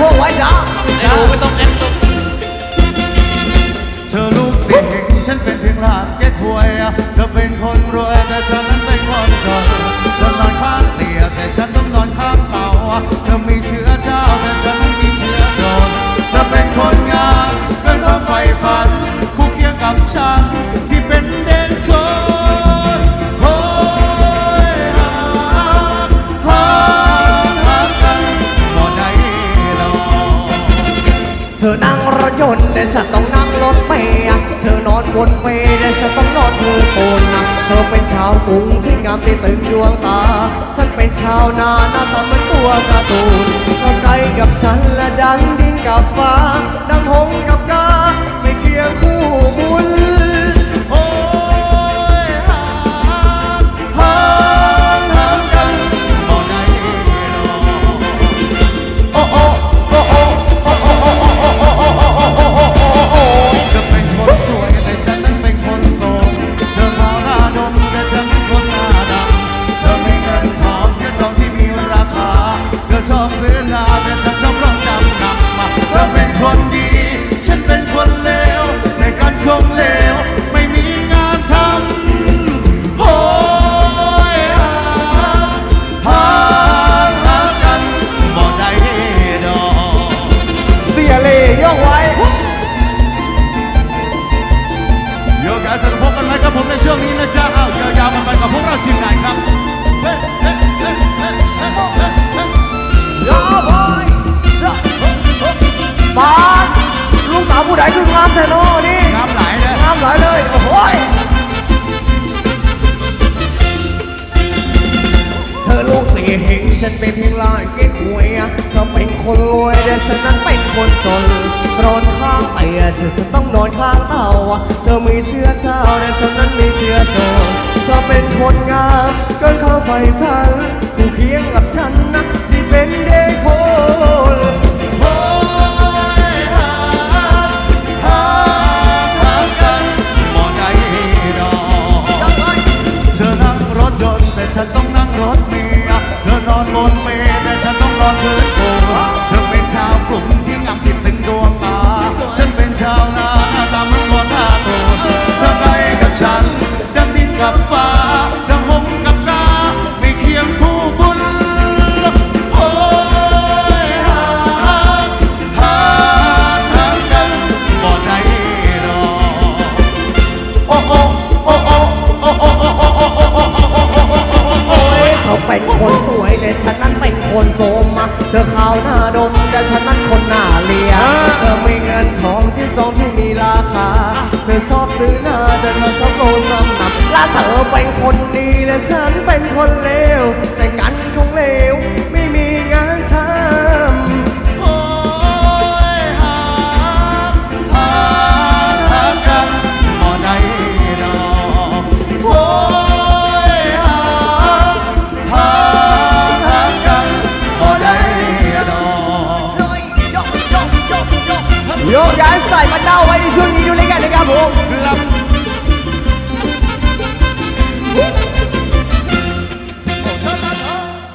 พวกไว้จ้าไอ้หนูไม่ต้องแอคลูกเธอลูกสิงฉันเป็นเพียงหลานเก๊กหวย เธอเป็นคนรวยแต่ฉันนั้นเป็นคนจนเธอน เธอนั่งรถยนต์แต่ฉันต้องนั่งรถเมย์เธอนอนบนเมย์แต่ฉันต้องนอนเธอโอนนะเธอเป็นชาวกรุงที่งามที่ตึงดวงตา ฉันเป็นชาวนาหน้าตาเหมือนตัวการ์ตูนเธอใกล้กับฉันและดังดินกับฟ้าดังหงกับ รงนี้นะจ๊ะอ้าวยาวๆไปกับพวกเราทีมไหนครับเฮ้เฮ้เฮ้เฮ้เฮ้เฮ้เฮ้ยาบอยบาสลูกสาวผู้ใดคืองามแท้โนนี่น้ำไหลเลยงามหลายเลย โอ้โหยเธอลูกเสี่เหงฉันเป็นเพียงลานเก๊กหวยเธอเป็นคนรวยแต่ฉันนั้นเป็นคนจนนอนข้างเตียเธอจะต้องนอนข้างเตาเธอมีเชื้อเจ้าแต่ฉันนั้นมีเชื้อโจรเธอเป็นคนงามเกินข้าไฟฝันคู่เคียงกับฉันนะที่เป็นเด็กคนโอ้ยหาหาหากันบ่ได้ดอกเธอนั่งรถยนต์แต่ฉันต้องนั่งรถเมล์เธอนอนบนเมล์แต่ฉันต้องนอนพื้นปูเธอเป็นชาวกรุง ธอขาวหน้าดม แต่ฉันนั้นคนหน้าเลียเธอไม่เงินทองที่จองที่มีราคา เธอชอบซื้อหน้าแต่เธอชอบโลสำนับและเธอเป็นคนดีแต่ฉันเป็นคนเลว